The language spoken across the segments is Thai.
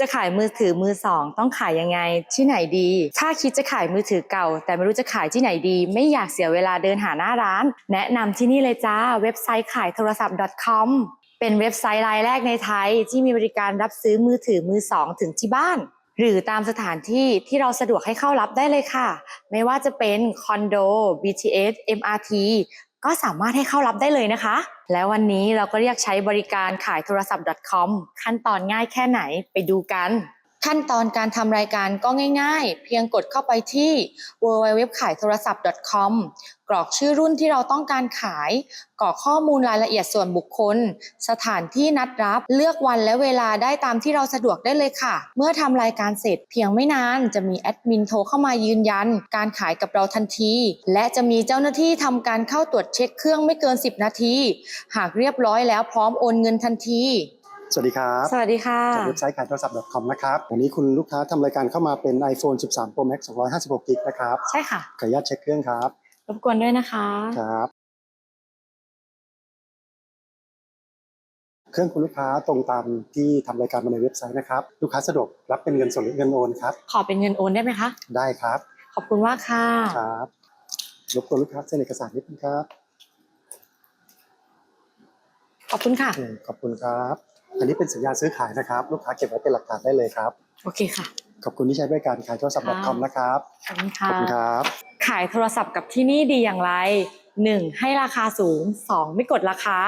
จะขายมือถือมือสองต้องขายยังไง ที่ไหนดี ถ้าคิดจะขายมือถือเก่า แต่ไม่รู้จะขายที่ไหนดี ไม่อยากเสียเวลาเดินหาหน้าร้าน แนะนำที่นี่เลยจ้าเว็บไซต์ขายโทรศัพท์ .com เป็นเว็บไซต์รายแรกในไทย ที่มีบริการรับซื้อมือถือมือสองถึงที่บ้าน หรือตามสถานที่ที่เราสะดวกให้เข้ารับได้เลยค่ะ ไม่ว่าจะเป็นคอนโด BTS MRT ก็สามารถให้เข้ารับได้เลยนะคะ แล้ววันนี้เราก็เรียกใช้บริการขายโทรศัพท์ .com ขั้นตอนง่ายแค่ไหนไปดูกัน ขั้นตอนการทำรายการก็ง่ายๆ เพียงกดเข้าไปที่ www ขายโทรศัพท์ .com กรอกชื่อรุ่นที่เราต้องการขาย กรอกข้อมูลรายละเอียดส่วนบุคคล สถานที่นัดรับ เลือกวันและเวลาได้ตามที่เราสะดวกได้เลยค่ะ เมื่อทำรายการเสร็จเพียงไม่นานจะมีแอดมินโทรเข้ามายืนยัน การขายกับเราทันที และจะมีเจ้าหน้าที่ทำการเข้าตรวจเช็คเครื่องไม่เกิน 10 นาที หากเรียบร้อยแล้วพร้อมโอนเงินทันที สวัสดีครับ สวัสดีค่ะจากเว็บไซต์ขายโทรศัพท์ .com นะครับ วันนี้คุณลูกค้าทำรายการเข้ามาเป็น iPhone 13 Pro Max 256กิกนะครับ ใช่ค่ะ ขออนุญาตเช็คเครื่องครับ รบกวนด้วยนะคะ ครับ เครื่องคุณลูกค้าตรงตามที่ทำรายการมาในเว็บไซต์นะครับ ลูกค้าสะดวกรับเป็นเงินสดหรือเงินโอนครับ ขอเป็นเงินโอนได้ไหมคะ ได้ครับ ขอบคุณมากค่ะ ครับ รบกวนลูกค้าเซ็นเอกสารนิดนึงครับ ขอบคุณค่ะอืมขอบคุณครับ อันนี้เป็นสัญญาซื้อขายนะครับ ลูกค้าเก็บไว้เป็นหลักฐานได้เลยครับ โอเคค่ะ ขอบคุณที่ใช้บริการขายโทรศัพท์ .com นะครับ ขอบคุณขค่ะอบคุณครับ ขายโทรศัพท์กับที่นี่ดีอย่างไร 1. ให้ราคาสูง 2. ไม่กดราคา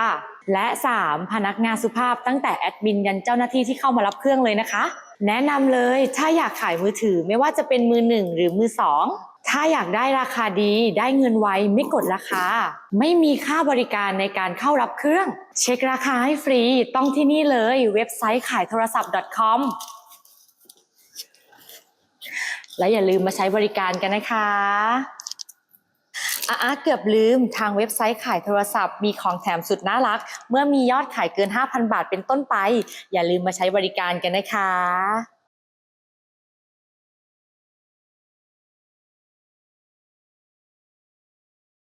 และ 3. พนักงานสุภาพตั้งแต่แอดมินยันเจ้าหน้าที่ที่เข้ามารับเครื่องเลยนะคะ แนะนำเลยถ้าอยากขายมือถือไม่ว่าจะเป็นมือหนึ่งหรือมือสอง ถ้าอยากได้ราคาดีได้เงินไวไม่กดราคา ไม่มีค่าบริการในการเข้ารับเครื่อง เช็คราคาให้ฟรีต้องที่นี่เลยเว็บไซต์ขายโทรศัพท์ .com และอย่าลืมมาใช้บริการกันนะคะอาเกือบลืมทางเว็บไซต์ขายโทรศัพท์มีของแถมสุดน่ารัก เมื่อมียอดขายเกิน 5,000 บาทเป็นต้นไป อย่าลืมมาใช้บริการกันนะคะ